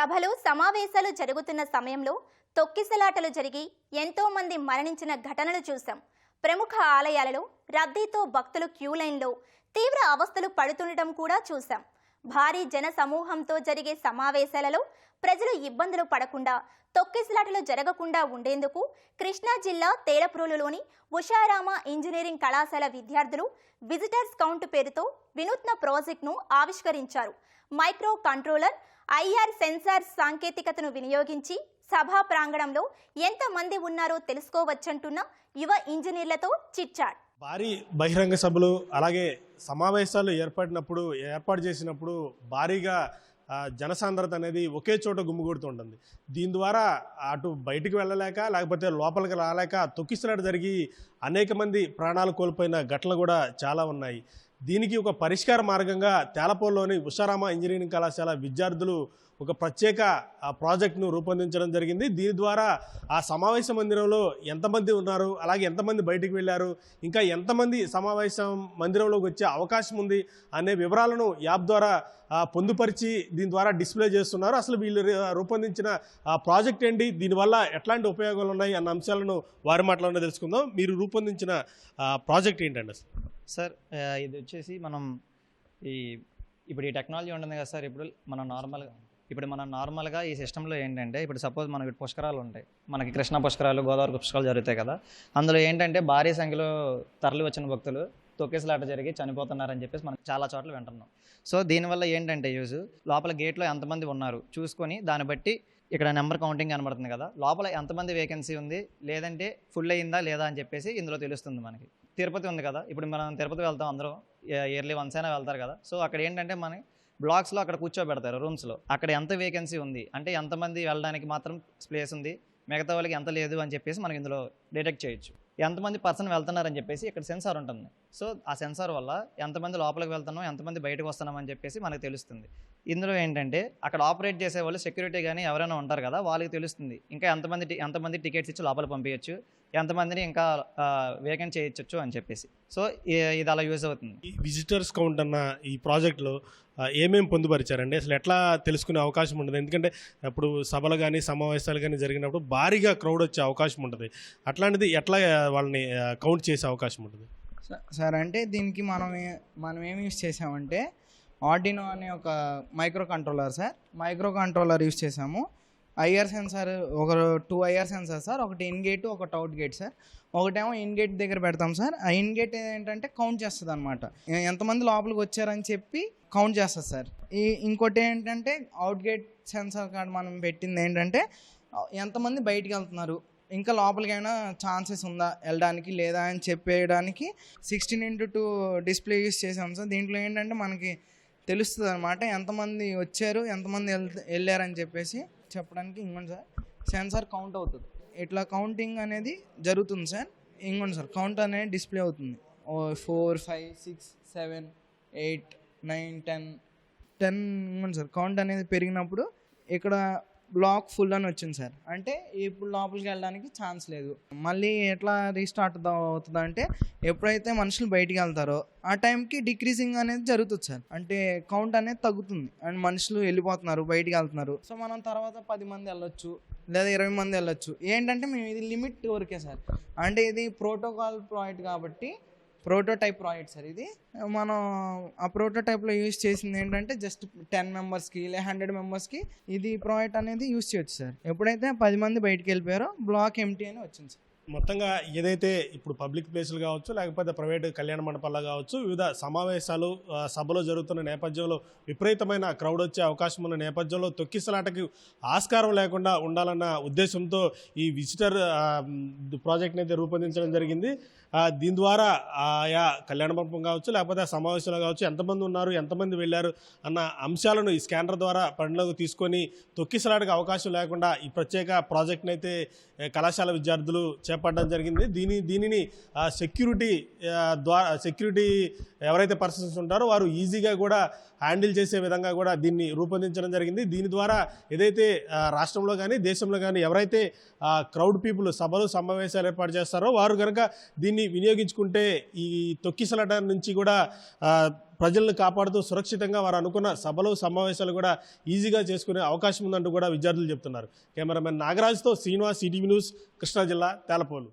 సభలు సమావేశాలు జరుగుతున్న సమయంలో తొక్కిసలాటలు జరిగి ఎంతో మంది మరణించిన ఘటనలు చూశాం. ప్రముఖ ఆలయాలలో రద్దీతో భక్తులు క్యూ లైన్లో తీవ్ర అవస్థలు పడుతుండటం కూడా చూశాం. భారీ జన సమూహంతో జరిగే సమావేశాలలో ప్రజలు ఇబ్బందులు పడకుండా తొక్కిసలాటలు జరగకుండా ఉండేందుకు కృష్ణా జిల్లా తేలప్రోలులోని ఉషారామ ఇంజనీరింగ్ కళాశాల విద్యార్థులు విజిటర్స్ కౌంట్ పేరుతో వినూత్న ప్రాజెక్ట్ను ఆవిష్కరించారు. మైక్రో కంట్రోలర్ ఐఆర్ సెన్సార్ సాంకేతికతను వినియోగించి సభా ప్రాంగణంలో ఎంతమంది ఉన్నారో తెలుసుకోవచ్చంటున్న యువ ఇంజనీర్లతో చిట్చాట్ భారీ బహిరంగ సభలు అలాగే సమావేశాలు ఏర్పడినప్పుడు ఏర్పాటు చేసినప్పుడు భారీగా జనసాంద్రత అనేది ఒకే చోట గుమ్మిగూడుతుంటుంది దీని ద్వారా అటు బయటికి వెళ్ళలేక లేకపోతే లోపలికి రాలేక తొక్కిసినట్టు జరిగి అనేక మంది ప్రాణాలు కోల్పోయిన ఘటనలు కూడా చాలా ఉన్నాయి. దీనికి ఒక పరిష్కార మార్గంగా తేలపోలోని ఉషారామ ఇంజనీరింగ్ కళాశాల విద్యార్థులు ఒక ప్రత్యేక ఆ, రూపొందించడం జరిగింది. దీని ద్వారా ఆ సమావేశ మందిరంలో ఎంతమంది ఉన్నారు అలాగే ఎంతమంది బయటికి వెళ్ళారు ఇంకా ఎంతమంది సమావేశం మందిరంలోకి వచ్చే అవకాశం ఉంది అనే వివరాలను యాప్ ద్వారా పొందుపరిచి దీని ద్వారా డిస్ప్లే చేస్తున్నారు. అసలు వీళ్ళు రూపొందించిన ఆ ప్రాజెక్ట్ ఏంటి దీనివల్ల ఎట్లాంటి ఉపయోగాలు ఉన్నాయి అన్న అంశాలను వారి మాటలోనే తెలుసుకుందాం. మీరు రూపొందించిన ప్రాజెక్ట్ ఏంటండి సార్ ఇది వచ్చేసి మనం ఈ ఇప్పుడు ఈ టెక్నాలజీ ఉంటుంది కదా సార్ ఇప్పుడు మనం నార్మల్గా ఇప్పుడు మనం నార్మల్గా ఈ సిస్టంలో ఏంటంటే ఇప్పుడు సపోజ్ మనకి పుష్కరాలు ఉంటాయి. మనకి కృష్ణ పుష్కరాలు గోదావరి పుష్కరాలు జరుగుతాయి కదా. అందులో ఏంటంటే భారీ సంఖ్యలో తరలి వచ్చిన భక్తులు తొక్కేసలాట జరిగి చనిపోతున్నారని చెప్పేసి మనం చాలా చోట్ల వింటున్నాం. సో దీనివల్ల ఏంటంటే యూజ్ లోపల గేట్లో ఎంతమంది ఉన్నారు చూసుకొని దాన్ని బట్టి ఇక్కడ నెంబర్ కౌంటింగ్ కనబడుతుంది కదా. లోపల ఎంతమంది వేకెన్సీ ఉంది లేదంటే ఫుల్ అయిందా లేదా అని చెప్పేసి ఇందులో తెలుస్తుంది మనకి. తిరుపతి ఉంది కదా. ఇప్పుడు మనం తిరుపతి వెళ్తాం అందరూ ఇయర్లీ వన్స్ అయినా వెళ్తారు కదా. సో అక్కడ ఏంటంటే మనకి బ్లాక్స్లో అక్కడ కూర్చోబెడతారు రూమ్స్లో. అక్కడ ఎంత వేకెన్సీ ఉంది? అంటే ఎంతమంది వెళ్ళడానికి మాత్రం ప్లేస్ ఉంది? మిగతా వాళ్ళకి ఎంత లేదు అని చెప్పేసి మనకి ఇందులో డిటెక్ట్ చేయొచ్చు. ఎంతమంది పర్సన్ వెళ్తున్నారని చెప్పేసి ఇక్కడ సెన్సార్ ఉంటుంది. సో ఆ సెన్సార్ వల్ల ఎంతమంది లోపలికి వెళ్తున్నాం ఎంతమంది బయటకు వస్తున్నాం అని చెప్పేసి మనకు తెలుస్తుంది. ఇందులో ఏంటంటే అక్కడ ఆపరేట్ చేసే వాళ్ళు సెక్యూరిటీ కానీ ఎవరైనా ఉంటారు కదా వాళ్ళకి తెలుస్తుంది. ఇంకా ఎంతమంది ఎంతమంది టికెట్స్ ఇచ్చి లోపల పంపించచ్చు ఎంతమందిని ఇంకా వేకెంట్ చేయొచ్చు అని చెప్పేసి. సో ఇది అలా యూజ్ అవుతుంది. ఈ విజిటర్స్ కౌంట్ అన్న ఈ ప్రాజెక్ట్లో ఆ, ఏమేం పొందుపరిచారండి? అసలు ఎట్లా తెలుసుకునే అవకాశం ఉంటుంది ఎందుకంటే ఇప్పుడు సభలు కానీ సమావేశాలు కానీ జరిగినప్పుడు భారీగా క్రౌడ్ వచ్చే అవకాశం ఉంటుంది. అట్లాంటిది ఎట్లా వాళ్ళని కౌంట్ చేసే అవకాశం ఉంటుంది? సార్ అంటే దీనికి మనం మనం ఏం యూస్ చేసామంటే ఆర్డినో అనే ఒక micro controller sir. Micro controller use చేసాము ఐఆర్ సెన్సార్ ఒక టూ ఐఆర్ సెన్సార్ సార్ ఒకటి ఇన్ గేట్ ఒకటి అవుట్ గేట్ సార్. ఒకటేమో ఇన్ గేట్ దగ్గర పెడతాం సార్. ఆ ఇన్ గేట్ ఏంటంటే కౌంట్ చేస్తుంది అనమాట ఎంతమంది లోపలికి వచ్చారని చెప్పి కౌంట్ చేస్తుంది సార్. ఈ ఇంకోటి ఏంటంటే అవుట్ గేట్ సెన్సార్ కార్డ్ మనం పెట్టింది ఏంటంటే ఎంతమంది బయటికి వెళ్తున్నారు? ఇంకా లోపలికైనా ఛాన్సెస్ ఉందా? వెళ్ళడానికి లేదా అని చెప్పేయడానికి sixteen into two display use చేసాం సార్. దీంట్లో ఏంటంటే మనకి తెలుస్తుంది అనమాట ఎంతమంది వచ్చారు ఎంతమంది వెళ్ళారని చెప్పేసి చెప్పడానికి ఇంకోండి సార్. సెన్సార్ కౌంట్ అవుతుంది. ఇట్లా కౌంటింగ్ అనేది జరుగుతుంది సార్. ఇంకోండి సార్ కౌంట్ అనేది డిస్ప్లే అవుతుంది. Four five six seven eight nine ten ten ఇంకోండి సార్ కౌంట్ అనేది పెరిగినప్పుడు ఇక్కడ బ్లాక్ ఫుల్ అని వచ్చింది సార్. అంటే ఇప్పుడు లోపలికి వెళ్ళడానికి ఛాన్స్ లేదు. మళ్ళీ ఎట్లా రీస్టార్ట్ అవుతుంది అంటే ఎప్పుడైతే మనుషులు బయటికి వెళ్తారో ఆ టైంకి డిక్రీజింగ్ అనేది జరుగుతుంది సార్. అంటే కౌంట్ అనేది తగ్గుతుంది. అండ్ మనుషులు వెళ్ళిపోతున్నారు బయటికి వెళ్తున్నారు. సో మనం తర్వాత పది మంది వెళ్ళొచ్చు లేదా ఇరవై మంది వెళ్ళొచ్చు. ఏంటంటే మేము ఇది లిమిట్ వరకే సార్. అంటే ఇది ప్రోటోకాల్ ప్రాజెక్ట్ కాబట్టి ప్రోటోటైప్ ప్రాజెక్ట్ సార్ ఇది. మనం ఆ ప్రోటోటైప్లో యూజ్ చేసింది ఏంటంటే జస్ట్ టెన్ మెంబర్స్కి లేదా హండ్రెడ్ మెంబర్స్కి ఇది ప్రాజెక్ట్ అనేది యూజ్ చేయొచ్చు సార్. ఎప్పుడైతే పది మంది బయటకు వెళ్ళిపోయారో బ్లాక్ ఎంటీ అని వచ్చింది సార్. మొత్తంగా ఏదైతే ఇప్పుడు పబ్లిక్ ప్లేసులు కావచ్చు లేకపోతే ప్రైవేట్ కళ్యాణ మండపాల్లో కావచ్చు వివిధ సమావేశాలు సభలో జరుగుతున్న నేపథ్యంలో విపరీతమైన క్రౌడ్ వచ్చే అవకాశం ఉన్న నేపథ్యంలో తొక్కిసలాటకి ఆస్కారం లేకుండా ఉండాలన్న ఉద్దేశంతో ఈ విజిటర్ ప్రాజెక్ట్ని అయితే రూపొందించడం జరిగింది. దీని ద్వారా ఆయా కళ్యాణ మండపం కావచ్చు లేకపోతే ఆ సమావేశాలు కావచ్చు ఎంతమంది ఉన్నారు ఎంతమంది వెళ్ళారు అన్న అంశాలను ఈ స్కానర్ ద్వారా పరిణలోకి తీసుకొని తొక్కిసలాటకు అవకాశం లేకుండా ఈ ప్రత్యేక ప్రాజెక్ట్ని అయితే కళాశాల విద్యార్థులు ఏర్పడడం జరిగింది. దీని దీనిని సెక్యూరిటీ ద్వారా సెక్యూరిటీ ఎవరైతే పర్సన్స్ ఉంటారో వారు ఈజీగా కూడా హ్యాండిల్ చేసే విధంగా కూడా దీన్ని రూపొందించడం జరిగింది. దీని ద్వారా ఏదైతే రాష్ట్రంలో కానీ దేశంలో కానీ ఎవరైతే క్రౌడ్ పీపుల్ సభలు సమావేశాలు ఏర్పాటు చేస్తారో వారు కనుక దీన్ని వినియోగించుకుంటే ఈ తొక్కిసలాట నుంచి కూడా ప్రజలను కాపాడుతూ సురక్షితంగా వారు అనుకున్న సభలు సమావేశాలు కూడా ఈజీగా చేసుకునే అవకాశం ఉందంటూ కూడా విద్యార్థులు చెప్తున్నారు. కెమెరామెన్ నాగరాజ్తో శ్రీనివాస్ ఈటీవీ న్యూస్ కృష్ణా జిల్లా తేలపోలు